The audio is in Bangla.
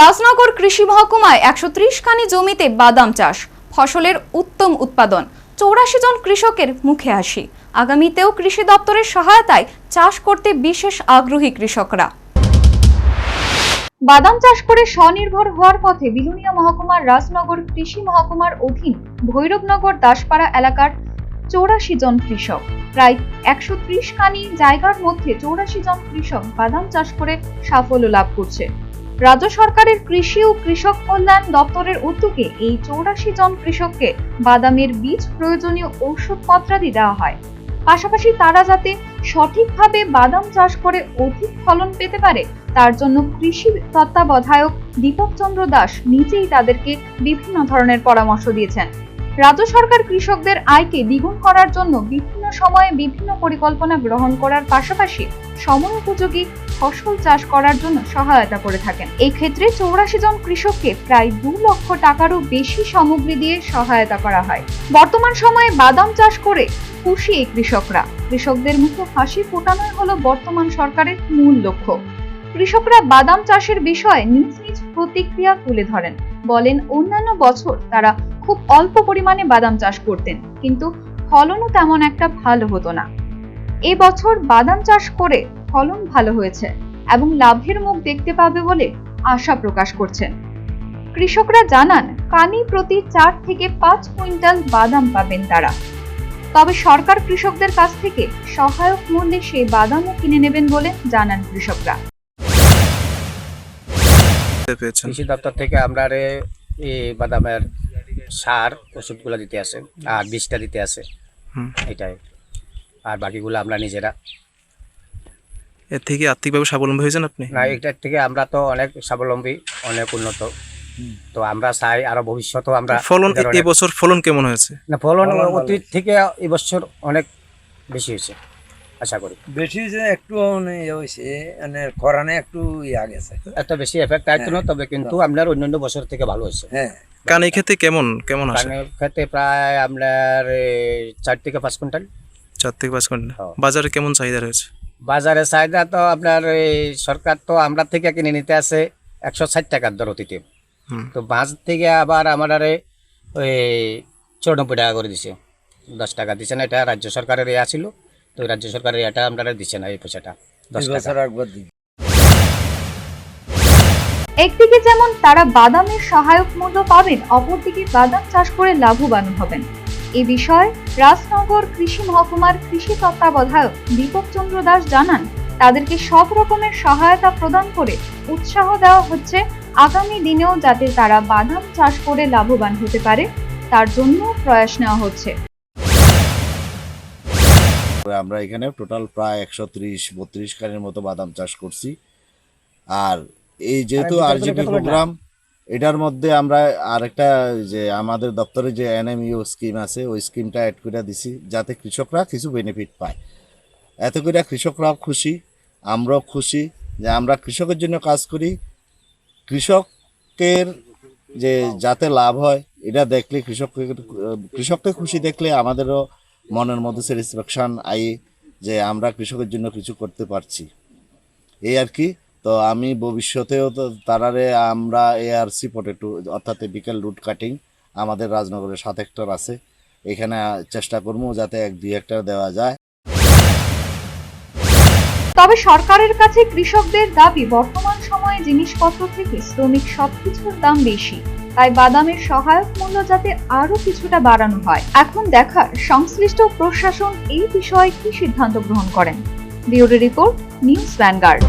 রাজনগর কৃষি মহকুমায় একশো ত্রিশ খানি জমিতে বাদাম চাষ, ফসলের উত্তম উৎপাদন। চৌরাশি জন কৃষকের মুখে হাসি। আগামীতেও কৃষি দপ্তরের সহায়তায় চাষ করতে বিশেষ আগ্রহী কৃষকরা। বাদাম চাষ করে স্বনির্ভর হওয়ার পথে বিলুনিয়া মহকুমার রাজনগর কৃষি মহকুমার অধীন ভৈরবনগর দাসপাড়া এলাকার চৌরাশি জন কৃষক। প্রায় একশো খানি জায়গার মধ্যে চৌরাশি জন কৃষক বাদাম চাষ করে সাফল্য লাভ করছে। রাজ্য সরকারের কৃষি ও কৃষক কল্যাণ দপ্তরের উদ্যোগে এই চৌরাশি জন কৃষককে বাদামের বীজ, প্রয়োজনীয় ঔষধপত্রাদি দেওয়া হয়। পাশাপাশি তারা যাতে সঠিকভাবে বাদাম চাষ করে অধিক ফলন পেতে পারে, তার জন্য কৃষি তত্ত্বাবধায়ক দীপক চন্দ্র দাস নিজেই তাদেরকে বিভিন্ন ধরনের পরামর্শ দিয়েছেন। রাজ্য সরকার কৃষকদের আয়কে দ্বিগুণ করার জন্য বিভিন্ন সময়ে বিভিন্ন পরিকল্পনা গ্রহণ করার পাশাপাশি সময় উপযোগী ফসল চাষ করার জন্য সহায়তা করে থাকেন। এই ক্ষেত্রে চৌরাশি জন কৃষককে প্রায় দু লক্ষ টাকারও বেশি সামগ্রী দিয়ে সহায়তা করা হয়। বর্তমান সময়ে বাদাম চাষ করে খুশি এই কৃষকরা। কৃষকদের মুখে হাসি ফোটানোই হলো বর্তমান সরকারের মূল লক্ষ্য। কৃষকরা বাদাম চাষের বিষয়ে নিজ নিজ প্রতিক্রিয়া তুলে ধরেন। বলেন, অন্যান্য বছর তারা খুব অল্প পরিমাণে বাদাম চাষ করতেন, কিন্তু ফলনও তেমন একটা ভালো হতো না। এই বছর বাদাম চাষ করে ফলন ভালো হয়েছে এবং লাভের মুখ দেখতে পাবে বলে আশা প্রকাশ করছেন কৃষকরা জানান কানি প্রতি চার থেকে পাঁচ কুইন্টাল বাদাম পাবেন তারা। তবে সরকার কৃষকদের কাছ থেকে সহায়ক মূল্যে সেই বাদামও কিনে নেবেন বলে জানান কৃষকরা। কৃষি দপ্তর থেকে আমরা রে এই বাদামের সার ওষুধগুলো দিতে আসে আর বীজটা দিতে আসে। এটাই। আর বাকিগুলো আমরা নিজেরা এর থেকে আর্থিকভাবে স্বাবলম্বী হয়েছেন আপনি? না এটার থেকে আমরা তো অনেক স্বাবলম্বী অনেক উন্নত। তো আমরা চাই আরও ভবিষ্যতেও আমরা ফলন এবছর ফলন কেমন হয়েছে? না ফলন অতীত থেকে এবছর অনেক বেশি হয়েছে আশা করি। বেশি যে একটু মানে ইয়ে হয়েছে মানে খরানে একটু ইয়া গেছে। এত বেশি এফেক্ট আসতো না তবে কিন্তু আপনার অন্যান্য বছর থেকে ভালো হয়েছে। হ্যাঁ। কানে খেতে কেমন কেমন আসে? কারণ খেতে প্রায় আপনার চার থেকে পাঁচ কুইন্টাল। চার থেকে পাঁচ ঘণ্টা হ্যাঁ। বাজারে কেমন চাহিদা রয়েছে? বাজারে চাহিদা তো আপনার এই সরকার তো আমরা থেকে কিনে নিতে আছে একশো ষাট টাকার দর অতীতে। তো বাঁশ থেকে আবার আমাদের ওই চৌরানব্বই টাকা করে দিছে। দশ টাকা দিছে না এটা রাজ্য সরকারের ইয়া ছিল। তো ওই রাজ্য সরকারের এটা আমরা দিচ্ছে না এই পয়সাটা দশ টাকা। বছর একবার একদিকে যেমন তারা বাদামের সহায়ক মূল্য পাবেন অপরদিকে বাদাম চাষ করে লাভবান হবেন। এ বিষয়ে রাজনগর কৃষি মহকুমার কৃষি তত্ত্বাবধায়ক দীপক চন্দ্র দাস জানান তাদেরকে সব রকমের সহায়তা প্রদান করে উৎসাহ দেওয়া হচ্ছে। আগামী দিনেও যাতে তারা বাদাম চাষ করে লাভবান হতে পারে তার জন্য প্রয়াস নেওয়া হচ্ছে। আমরা এখানে টোটাল প্রায় একশো ত্রিশ বত্রিশ কানের মতো বাদাম চাষ করছি। আর এই যেহেতু আর আরজিপি প্রোগ্রাম এটার মধ্যে আমরা আরেকটা যে আমাদের দপ্তরে যে এনএমইউ স্কিম আছে, ওই স্কিমটা অ্যাড করে দিছি, যাতে কৃষকরা কিছু বেনিফিট পায়। এত করে কৃষকরাও খুশি, আমরাও খুশি যে আমরা কৃষকের জন্য কাজ করি। কৃষকের যে যাতে লাভ হয়, এটা দেখলে কৃষকের কৃষককে খুশি দেখলে আমাদেরও মনের মধ্যে স্যাটিসফ্যাকশন আই যে আমরা কৃষকের জন্য কিছু করতে পারছি। এই আর কি। তো আমি ভবিষ্যতেও তো তারারে আমরা এআরসি পটেটো অর্থাৎ বিকেল রুট কাটিং আমাদের রাজনগরে সাত হেক্টর আছে। এখানে চেষ্টা করব যাতে এক দুই হেক্টর দেওয়া যায়। তবে সরকারের কাছে কৃষকদের দাবি, বর্তমান সময়ে জিনিসপত্র থেকে শ্রমিক সবকিছুর দাম বেশি। তাই বাদামের সহায়ক মূল্য যাতে আরও কিছুটা বাড়ানো হয়। এখন দেখার সংশ্লিষ্ট প্রশাসন এই বিষয়ে কি সিদ্ধান্ত গ্রহণ করেন। Bureau report, news Vanguard.